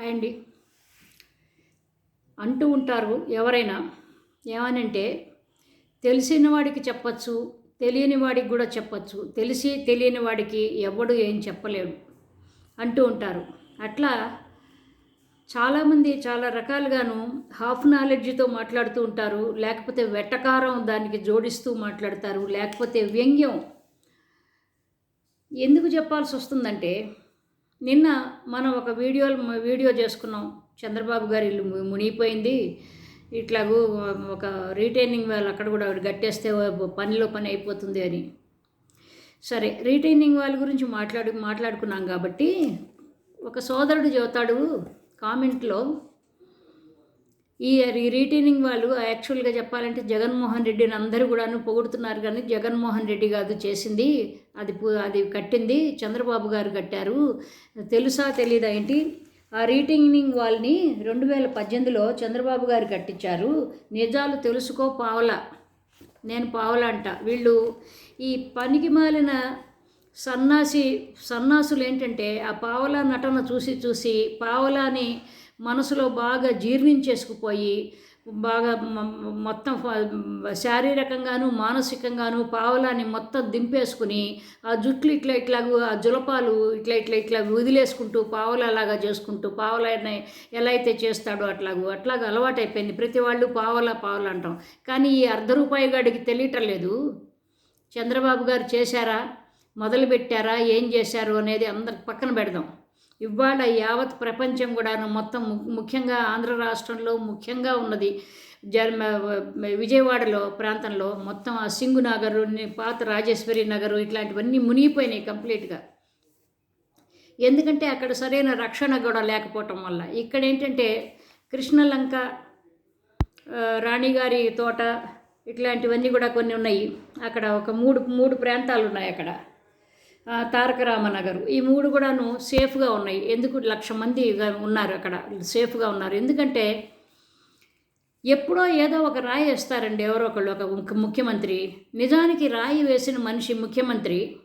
Hi అండి అంటూ ఉంటారు ఎవరైనా ఏమనంటే తెలిసిన వాడికి చెప్పచ్చు తెలియని వాడికి కూడా చెప్పచ్చు తెలిసి తెలియని వాడికి ఎవడు ఏం చెప్పలేడు అంటూ ఉంటారు. అట్లా చాలామంది చాలా రకాలుగాను హాఫ్ నాలెడ్జ్తో మాట్లాడుతూ ఉంటారు లేకపోతే వెట్టకారం దానికి జోడిస్తూ మాట్లాడతారు లేకపోతే వ్యంగ్యం. ఎందుకు చెప్పాల్సి వస్తుందంటే నిన్న మనం ఒక వీడియో వీడియో చేసుకున్నాం. చంద్రబాబు గారి ఇల్లు మునిగిపోయింది. ఇట్లాగూ ఒక రీటైనింగ్ వాళ్ళు అక్కడ కూడా గట్టేస్తే కట్టేస్తే పనిలో పని అయిపోతుంది అని. సరే రీటైనింగ్ వాళ్ళ గురించి మాట్లాడు మాట్లాడుకున్నాం కాబట్టి ఒక సోదరుడు చెబుతాడు కామెంట్లో. ఈ ఈ రీటైనింగ్ వాళ్ళు యాక్చువల్గా చెప్పాలంటే జగన్మోహన్ రెడ్డిని అందరూ కూడాను పొగుడుతున్నారు కానీ జగన్మోహన్ రెడ్డి కాదు చేసింది అది అది కట్టింది చంద్రబాబు గారు కట్టారు. తెలుసా తెలీదా ఏంటి? ఆ రీటింగ్నింగ్ వాళ్ళని రెండు వేల పద్దెనిమిదిలో చంద్రబాబు గారు కట్టించారు. నిజాలు తెలుసుకో పావలా. నేను పావలా అంట. వీళ్ళు ఈ పనికి మాలిన సన్నాసి సన్నాసులు ఏంటంటే ఆ పావలా నటన చూసి చూసి పావలాని మనసులో బాగా జీర్ణించేసుకుపోయి బాగా మొత్తం శారీరకంగాను మానసికంగాను పావలాని మొత్తం దింపేసుకుని ఆ జుట్లు ఇట్లా ఇట్లాగూ ఆ జులపాలు ఇట్లా ఇట్లా ఇట్లా వదిలేసుకుంటూ పావలాలాగా చేసుకుంటూ పావలాన్ని ఎలా అయితే చేస్తాడో అట్లాగూ అట్లాగ అలవాటైపోయింది. ప్రతి వాళ్ళు పావలా పావలా అంటాం. కానీ ఈ అర్ధ రూపాయి గడికి తెలియటం లేదు. చంద్రబాబు గారు చేశారా? మొదలు పెట్టారా ఏం చేశారు? అనేది అందరికి పక్కన పెడదాం. ఇవాళ యావత్ ప్రపంచం కూడా మొత్తం ముఖ్యంగా ఆంధ్ర రాష్ట్రంలో ముఖ్యంగా ఉన్నది జన్మ విజయవాడలో ప్రాంతంలో మొత్తం ఆ సింగు నగరు పాత రాజేశ్వరి నగరు ఇట్లాంటివన్నీ మునిగిపోయినాయి కంప్లీట్గా. ఎందుకంటే అక్కడ సరైన రక్షణ కూడా లేకపోవటం వల్ల. ఇక్కడ ఏంటంటే కృష్ణలంక రాణిగారి తోట ఇట్లాంటివన్నీ కూడా కొన్ని ఉన్నాయి. అక్కడ ఒక మూడు మూడు ప్రాంతాలు ఉన్నాయి అక్కడ. తారక రామనగర్ ఈ మూడు కూడాను సేఫ్గా ఉన్నాయి. ఎందుకు లక్ష మంది ఉన్నారు అక్కడ. సేఫ్గా ఉన్నారు. ఎందుకంటే ఎప్పుడో ఏదో ఒక రాయి వేస్తారండి ఎవరో ఒకళ్ళు. ఒక ముఖ్యమంత్రి. నిజానికి రాయి వేసిన మనిషి ముఖ్యమంత్రి.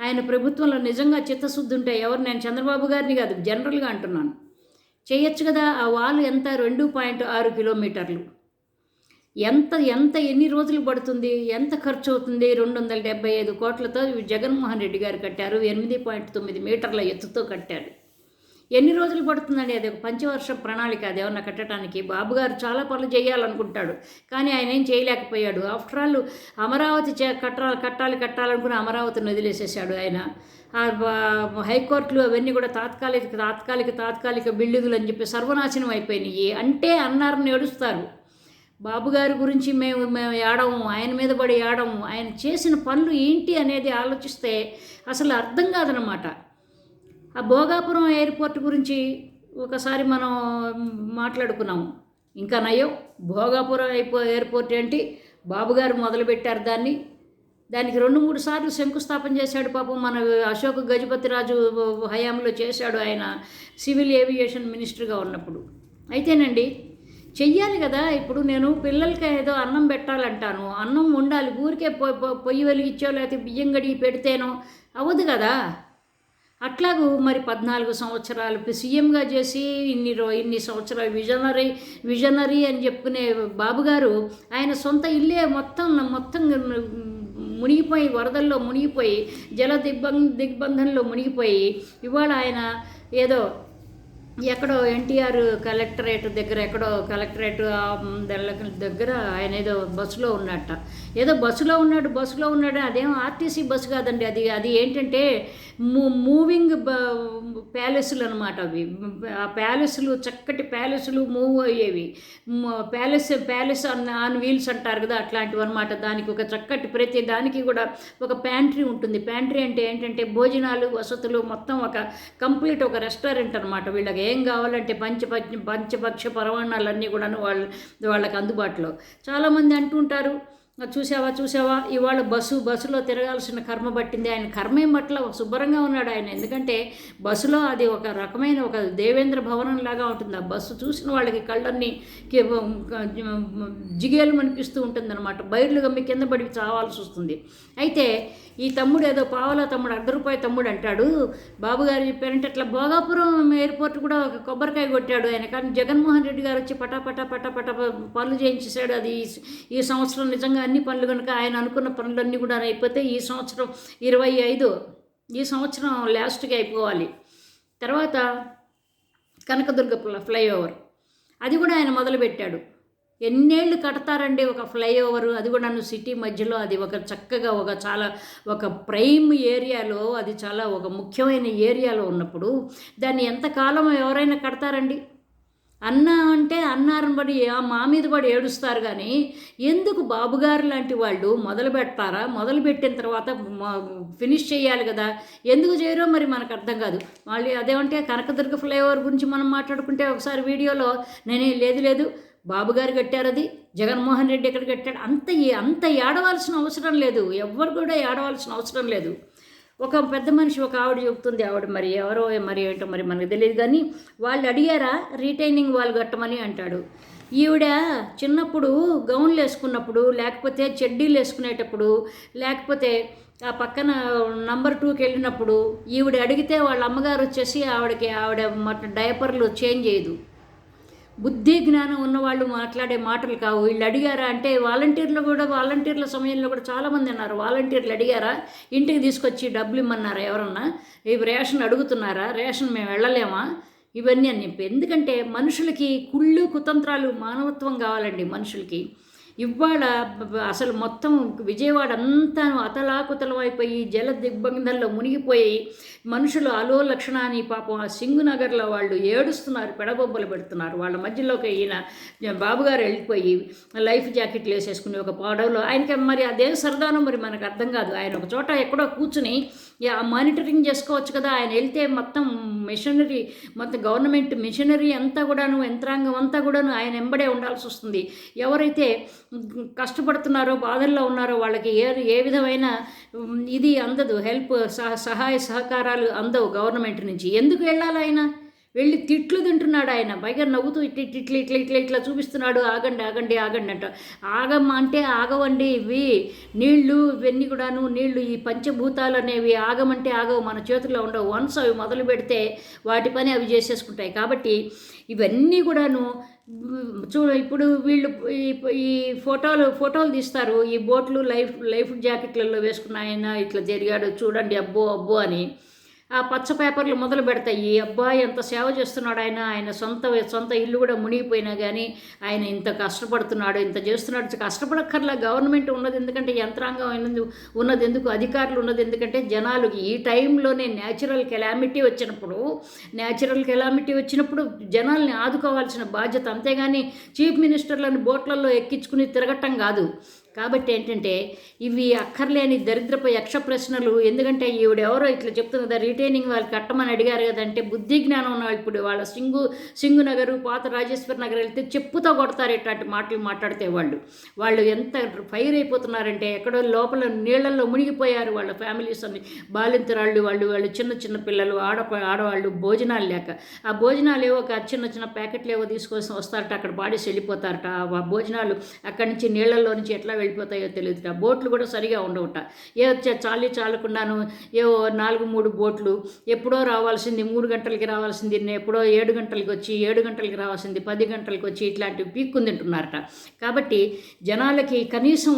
ఆయన ప్రభుత్వంలో నిజంగా చిత్తశుద్ధి ఉంటే ఎవరు? నేను చంద్రబాబు గారిని కాదు జనరల్గా అంటున్నాను. చేయొచ్చు కదా ఆ వాల్ ఎంత? రెండు పాయింట్ ఆరు కిలోమీటర్లు. ఎంత ఎంత ఎన్ని రోజులు పడుతుంది? ఎంత ఖర్చు అవుతుంది రెండు వందల డెబ్బై ఐదు కోట్లతో జగన్మోహన్ రెడ్డి గారు కట్టారు. ఎనిమిది పాయింట్ తొమ్మిది మీటర్ల ఎత్తుతో కట్టారు ఎన్ని రోజులు పడుతుందండి? అది ఒక పంచవర్ష ప్రణాళిక. అది ఏమన్నా కట్టడానికి? బాబు గారు చాలా పనులు చేయాలనుకుంటాడు. కానీ ఆయన ఏం చేయలేకపోయాడు. ఆఫ్టర్ ఆల్ అమరావతి చే కట్టాలి కట్టాలి కట్టాలనుకుని అమరావతిని వదిలేసేసాడు ఆయన. హైకోర్టులు అవన్నీ కూడా తాత్కాలిక తాత్కాలిక తాత్కాలిక బిల్డింగులు అని చెప్పి సర్వనాశనం అయిపోయినాయి. అంటే అన్నారని ఏడుస్తారు. బాబుగారి గురించి మేము మేము ఏడము ఆయన మీద పడి ఏడము ఆయన చేసిన పనులు ఏంటి అనేది ఆలోచిస్తే అసలు అర్థం కాదనమాట ఆ భోగాపురం ఎయిర్పోర్ట్ గురించి ఒకసారి మనం మాట్లాడుకున్నాము ఇంకా నయం భోగాపురం అయిపో ఎయిర్పోర్ట్ ఏంటి? బాబుగారు మొదలుపెట్టారు దాన్ని. దానికి రెండు మూడు సార్లు శంకుస్థాపన చేశాడు పాపం మన అశోక్ గజపతిరాజు హయాంలో చేశాడు ఆయన సివిల్ ఏవియేషన్ మినిస్టర్గా ఉన్నప్పుడు. అయితేనండి చెయ్యాలి కదా. ఇప్పుడు నేను పిల్లలకి ఏదో అన్నం పెట్టాలంటాను. అన్నం ఉండాలి ఊరికే పొ- పొయ్యి వెలిగించో లేకపోతే బియ్యం గడిగి పెడితేనో అవ్వదు కదా. అట్లాగూ మరి పద్నాలుగు సంవత్సరాలు సీఎంగా చేసి ఇన్ని రో ఇన్ని సంవత్సరాలు విజనరీ విజనరీ అని చెప్పుకునే బాబుగారు ఆయన సొంత ఇల్లే మొత్తం మొత్తం మునిగిపోయి వరదల్లో మునిగిపోయి జల దిగ్బం దిగ్బంధంలో మునిగిపోయి ఇవాళ ఆయన ఏదో ఎక్కడో ఎన్టీఆర్ కలెక్టరేట్ దగ్గర ఎక్కడో కలెక్టరేట్ దగ్గర ఆయన ఏదో బస్సులో ఉన్నట్ట ఏదో బస్సులో ఉన్నాడు బస్సులో ఉన్నాడు అదేం ఆర్టీసీ బస్సు కాదండి అది. అది ఏంటంటే మూ మూవింగ్ ప్యాలెస్లు అనమాట అవి. ఆ ప్యాలెస్లు చక్కటి ప్యాలెస్లు మూవ్ అయ్యేవి. Palace palace on on wheels అంటారు కదా అట్లాంటివి అనమాట దానికి ఒక చక్కటి ప్రతి దానికి కూడా ఒక ప్యాంట్రీ ఉంటుంది. ప్యాంట్రీ అంటే ఏంటంటే భోజనాలు వసతులు మొత్తం ఒక కంప్లీట్ ఒక రెస్టారెంట్ అనమాట వీళ్ళకి. ఏం కావాలంటే పంచపక్ష పంచపక్ష పరమాణాలన్నీ కూడాను వాళ్ళ వాళ్ళకి అందుబాటులో. చాలామంది అంటుంటారు చూసావా చూసావా ఇవాళ బస్సు బస్సులో తిరగాల్సిన కర్మ పట్టింది. ఆయన కర్మేం పట్ల శుభ్రంగా ఉన్నాడు ఆయన. ఎందుకంటే బస్సులో అది ఒక రకమైన ఒక దేవేంద్ర భవనం లాగా ఉంటుంది. ఆ బస్సు చూసిన వాళ్ళకి కళ్ళన్నీ జిగేలు అనిపిస్తూ ఉంటుందన్నమాట. అనమాట బయర్లు గమ్మి కింద పడి చావాల్సి వస్తుంది. అయితే ఈ తమ్ముడు ఏదో పావలా తమ్ముడు అర్ధ రూపాయి తమ్ముడు అంటాడు. బాబుగారు చెప్పారంటే అట్లా భోగాపురం ఎయిర్పోర్ట్ కూడా ఒక కొబ్బరికాయ కొట్టాడు ఆయన. కానీ జగన్మోహన్ రెడ్డి గారు వచ్చి పటాపటా పటా పటా పనులు చేయించేశాడు. అది ఈ సంవత్సరం నిజంగా అన్ని పనులు కనుక ఆయన అనుకున్న పనులన్నీ కూడా అయిపోతే ఈ సంవత్సరం ఇరవై ఐదు ఈ సంవత్సరం లాస్ట్కి అయిపోవాలి. తర్వాత కనకదుర్గ ఫ్లైఓవర్. అది కూడా ఆయన మొదలుపెట్టాడు. ఎన్నేళ్ళు కడతారండి ఒక ఫ్లైఓవర్? అది కూడా నన్ను సిటీ మధ్యలో అది ఒక చక్కగా ఒక చాలా ఒక ప్రైమ్ ఏరియాలో అది చాలా ఒక ముఖ్యమైన ఏరియాలో ఉన్నప్పుడు దాన్ని ఎంతకాలం ఎవరైనా కడతారండి? అన్న అంటే అన్నారం పడి ఆ మా మీద పడి ఏడుస్తారు కానీ ఎందుకు బాబుగారు లాంటి వాళ్ళు మొదలు పెడతారా? మొదలు పెట్టిన తర్వాత ఫినిష్ చేయాలి కదా. ఎందుకు చేయరో మరి మనకు అర్థం కాదు. మళ్ళీ అదేమంటే కనకదుర్గ ఫ్లైఓవర్ గురించి మనం మాట్లాడుకుంటే ఒకసారి వీడియోలో నేనే లేదు లేదు. బాబుగారు కట్టారు అది. జగన్మోహన్ రెడ్డి ఎక్కడ కట్టాడు? అంత అంత ఏడవలసిన అవసరం లేదు. ఎవ్వరు కూడా ఏడవలసిన అవసరం లేదు. ఒక పెద్ద మనిషి ఒక ఆవిడ చెబుతుంది ఆవిడ మరి ఎవరో మరి ఏంటో మరి మనకు తెలియదు కానీ వాళ్ళు అడిగారా రీటైనింగ్ వాళ్ళు కట్టమని అంటాడు. ఈవిడ చిన్నప్పుడు గౌన్లు వేసుకున్నప్పుడు లేకపోతే చెడ్డీలు వేసుకునేటప్పుడు లేకపోతే ఆ పక్కన నంబర్ టూకి వెళ్ళినప్పుడు ఈవిడ అడిగితే వాళ్ళ అమ్మగారు వచ్చేసి ఆవిడకి ఆవిడ మట డైపర్లు చేంజ్ చేయదు. బుద్ధి జ్ఞానం ఉన్నవాళ్ళు మాట్లాడే మాటలు కావు. వీళ్ళు అడిగారా అంటే వాలంటీర్లు కూడా వాలంటీర్ల సమయంలో కూడా చాలామంది అన్నారు. వాలంటీర్లు అడిగారా? ఇంటికి తీసుకొచ్చి డబ్బులు ఇమ్మన్నారా ఎవరన్నా? ఇవి రేషన్ అడుగుతున్నారా? రేషన్ మేము వెళ్ళలేమా? ఇవన్నీ అని చెప్పి. ఎందుకంటే మనుషులకి కుళ్ళు కుతంత్రాలు మానవత్వం కావాలండి మనుషులకి. ఇవాళ అసలు మొత్తం విజయవాడ అంతా అతలాకుతలం అయిపోయి జల దిగ్బంధంలో మునిగిపోయి మనుషులు అలో లక్షణాన్ని పాపం ఆ సింగు నగర్లో వాళ్ళు ఏడుస్తున్నారు పెడబొబ్బలు పెడుతున్నారు. వాళ్ళ మధ్యలోకి ఈయన బాబుగారు వెళ్ళిపోయి లైఫ్ జాకెట్లు వేసేసుకుని ఒక పడవలో ఆయనకి మరి అదేం సరదానో మరి మనకు అర్థం కాదు. ఆయన ఒక చోట ఎక్కడో కూర్చుని ఆ మానిటరింగ్ చేసుకోవచ్చు కదా. ఆయన వెళ్తే మొత్తం మిషనరీ మొత్తం గవర్నమెంట్ మిషనరీ అంతా కూడాను యంత్రాంగం అంతా కూడాను ఆయన ఎంబడే ఉండాల్సి వస్తుంది. ఎవరైతే కష్టపడుతున్నారో బాధల్లో ఉన్నారో వాళ్ళకి ఏ ఏ విధమైన ఇది అందదు. హెల్ప్ సహ సహాయ సహకారాలు అందవు గవర్నమెంట్ నుంచి. ఎందుకు వెళ్ళాలి ఆయన? వెళ్ళి తిట్లు తింటున్నాడు ఆయన. పైగా నవ్వుతూ ఇట్లా ఇట్లా ఇట్లా ఇట్లా ఇట్లా చూపిస్తున్నాడు. ఆగండి ఆగండి ఆగండి అంట. ఆగమ్మ అంటే ఆగవండి ఇవి. నీళ్ళు ఇవన్నీ కూడాను నీళ్ళు ఈ పంచభూతాలు అనేవి ఆగమంటే ఆగవు మన చేతుల్లో ఉండవు. వన్స్ అవి మొదలు పెడితే వాటి పని అవి చేసేసుకుంటాయి. కాబట్టి ఇవన్నీ కూడాను చూ ఇప్పుడు వీళ్ళు ఈ ఈ ఫోటోలు ఫోటోలు తీస్తారు. ఈ బోట్లు లైఫ్ లైఫ్ జాకెట్లలో వేసుకున్న ఆయన ఇట్లా జరిగాడు. చూడండి అబ్బో అబ్బో అని. ఆ పచ్చ పేపర్లు మొదలు పెడతాయి. ఈ అబ్బాయి ఎంత సేవ చేస్తున్నాడు ఆయన. ఆయన సొంత సొంత ఇల్లు కూడా మునిగిపోయినా కానీ ఆయన ఇంత కష్టపడుతున్నాడు ఇంత చేస్తున్నాడు. కష్టపడక్కర్లా గవర్నమెంట్ ఉన్నది ఎందుకంటే యంత్రాంగం ఉన్నది ఎందుకు అధికారులు ఉన్నది ఎందుకంటే జనాలకి ఈ టైంలోనే న్యాచురల్ కెలామిటీ వచ్చినప్పుడు న్యాచురల్ కెలామిటీ వచ్చినప్పుడు జనాల్ని ఆదుకోవాల్సిన బాధ్యత అంతేగాని చీఫ్ మినిస్టర్లను బోట్లలో ఎక్కించుకుని తిరగటం కాదు. కాబట్టి ఏంటంటే ఇవి అక్కర్లేని దరిద్రపు యక్ష ప్రశ్నలు ఎందుకంటే ఈవిడెవరో ఇట్లా చెప్తుంది కదా రిటైనింగ్ వాళ్ళు కట్టమని అడిగారు కదంటే బుద్ధి జ్ఞానం ఉన్న ఇప్పుడు వాళ్ళ సింగు సింగు నగరు పాత రాజేశ్వరి నగర్ వెళ్తే చెప్పుతో కొడతారు ఇట్లాంటి మాటలు మాట్లాడితే వాళ్ళు. వాళ్ళు ఎంత ఫైర్ అయిపోతున్నారంటే ఎక్కడో లోపల నీళ్ళల్లో మునిగిపోయారు వాళ్ళ ఫ్యామిలీస్ అన్ని. బాలింతరాళ్ళు వాళ్ళు వాళ్ళు చిన్న చిన్న పిల్లలు ఆడ ఆడవాళ్ళు భోజనాలు లేక. ఆ భోజనాలు ఏవో ఒక చిన్న చిన్న ప్యాకెట్లు ఏవో తీసుకొని వస్తారట అక్కడ పాడేసి వెళ్ళిపోతారట. ఆ భోజనాలు అక్కడి నుంచి నీళ్ళల్లో నుంచి ఎట్లా అయిపోతాయో తెలియదుట బోట్లు కూడా సరిగా ఉండవుట. ఏ చాలీ చాలకుండాను ఏవో నాలుగు మూడు బోట్లు ఎప్పుడో రావాల్సింది మూడు గంటలకి రావాల్సింది ఎప్పుడో ఏడు గంటలకి వచ్చి ఏడు గంటలకి రావాల్సింది పది గంటలకి వచ్చి ఇట్లాంటివి పీక్కుని తింటున్నారట. కాబట్టి జనాలకి కనీసం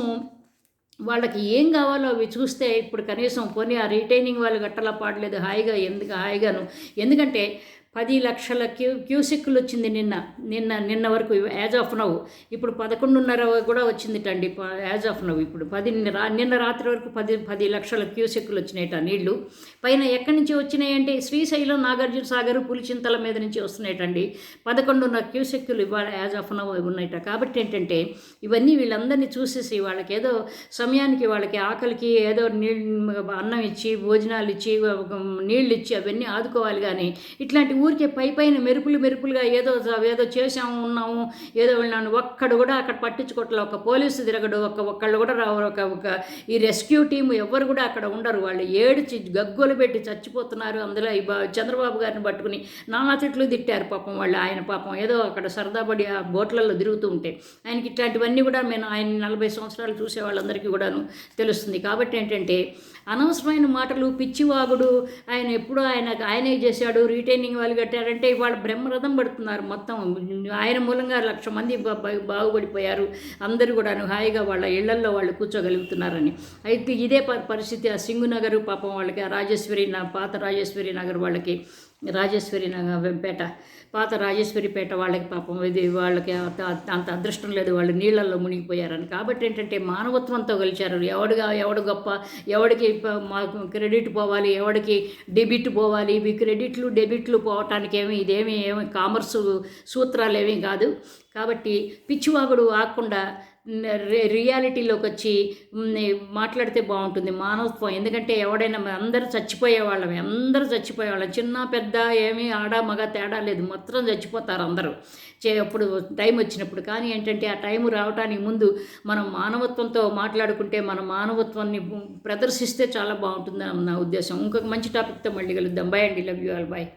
వాళ్ళకి ఏం కావాలో అవి చూస్తే ఇప్పుడు కనీసం పోనీ ఆ రిటైనింగ్ వాళ్ళు గట్టలా పాడలేదు హాయిగా ఎందుకు హాయిగాను? ఎందుకంటే పది లక్షల క్యూ క్యూసిక్లు వచ్చింది నిన్న నిన్న నిన్న వరకు యాజ్ ఆఫ్ నవ్ ఇప్పుడు పదకొండున్నర కూడా వచ్చిందిటండి యాజ్ ఆఫ్ నవ్ ఇప్పుడు. పది రా నిన్న రాత్రి వరకు పది పది లక్షల క్యూసెక్కులు వచ్చినాయట నీళ్ళు. పైన ఎక్కడి నుంచి వచ్చినాయంటే శ్రీశైలం నాగార్జున సాగర్ పులిచింతల మీద నుంచి వస్తున్నాయటండి. పదకొండున్నర క్యూసెక్కులు ఇవాళ యాజ్ ఆఫ్ నవ్ ఉన్నాయట. కాబట్టి ఏంటంటే ఇవన్నీ వీళ్ళందరినీ చూసేసి వాళ్ళకి ఏదో సమయానికి వాళ్ళకి ఆకలికి ఏదో నీళ్ళు అన్నం ఇచ్చి భోజనాలు ఇచ్చి నీళ్ళు ఇచ్చి అవన్నీ ఆదుకోవాలి కానీ ఇట్లాంటి ఊరికే పై పైన మెరుపులు మెరుపులుగా ఏదో ఏదో చేసాము ఉన్నాము ఏదో వెళ్ళాను ఒక్కడు కూడా అక్కడ పట్టించుకోవట్లే ఒక పోలీసు తిరగడు ఒక ఒక్కళ్ళు కూడా రావరు ఒక ఒక ఈ రెస్క్యూ టీం ఎవరు కూడా అక్కడ ఉండరు. వాళ్ళు ఏడిచి గగ్గోలు పెట్టి చచ్చిపోతున్నారు. అందులో ఈ చంద్రబాబు గారిని పట్టుకుని నానా చెట్లు తిట్టారు పాపం వాళ్ళు. ఆయన పాపం ఏదో అక్కడ సరదాపడి ఆ బోట్లలో తిరుగుతూ ఉంటే. ఆయనకి ఇట్లాంటివన్నీ కూడా నేను ఆయన నలభై సంవత్సరాలు చూసే వాళ్ళందరికీ కూడాను తెలుస్తుంది. కాబట్టి ఏంటంటే అనవసరమైన మాటలు పిచ్చివాగుడు. ఆయన ఎప్పుడూ ఆయన ఆయనే చేశాడు. రీటైనింగ్ వాళ్ళు కట్టారంటే ఇవాళ బ్రహ్మరథం పడుతున్నారు మొత్తం. ఆయన మూలంగా లక్ష మంది బా- బాగుపడిపోయారు. అందరూ కూడాను హాయిగా వాళ్ళ ఇళ్ళల్లో వాళ్ళు కూర్చోగలుగుతున్నారని. అయితే ఇదే ప- పరిస్థితి ఆ సింగు నగరు పాపం వాళ్ళకి ఆ రాజేశ్వరి నా పాత రాజేశ్వరి నగర్ వాళ్ళకి. రాజేశ్వరి పేట పాత రాజేశ్వరి పేట వాళ్ళకి పాపం ఇది వాళ్ళకి అంత అదృష్టం లేదు. వాళ్ళు నీళ్ళల్లో మునిగిపోయారని. కాబట్టి ఏంటంటే మానవత్వంతో గెలిచారు. ఎవడుగా ఎవడు గొప్ప ఎవడికి మాకు క్రెడిట్ పోవాలి ఎవడికి డెబిట్ పోవాలి ఇవి క్రెడిట్లు డెబిట్లు పోవటానికి ఏమి ఇదేమి ఏమి కామర్సు సూత్రాలు ఏమీ కాదు. కాబట్టి పిచ్చివాగుడు ఆకుండా రియాలిటీలోకి వచ్చి మాట్లాడితే బాగుంటుంది. మానవత్వం. ఎందుకంటే ఎవడైనా అందరూ చచ్చిపోయే వాళ్ళం అందరూ చచ్చిపోయే వాళ్ళం చిన్న పెద్ద ఏమీ ఆడ మగ తేడా లేదు. మొత్తం చచ్చిపోతారు అందరూ. చే అప్పుడు టైం వచ్చినప్పుడు. కానీ ఏంటంటే ఆ టైం రావడానికి ముందు మనం మానవత్వంతో మాట్లాడుకుంటే మన మానవత్వాన్ని ప్రదర్శిస్తే చాలా బాగుంటుందని నా ఉద్దేశం. ఇంకొక మంచి టాపిక్తో మళ్ళీ కలుద్దాం. బాయ్ అండి. Love you all bye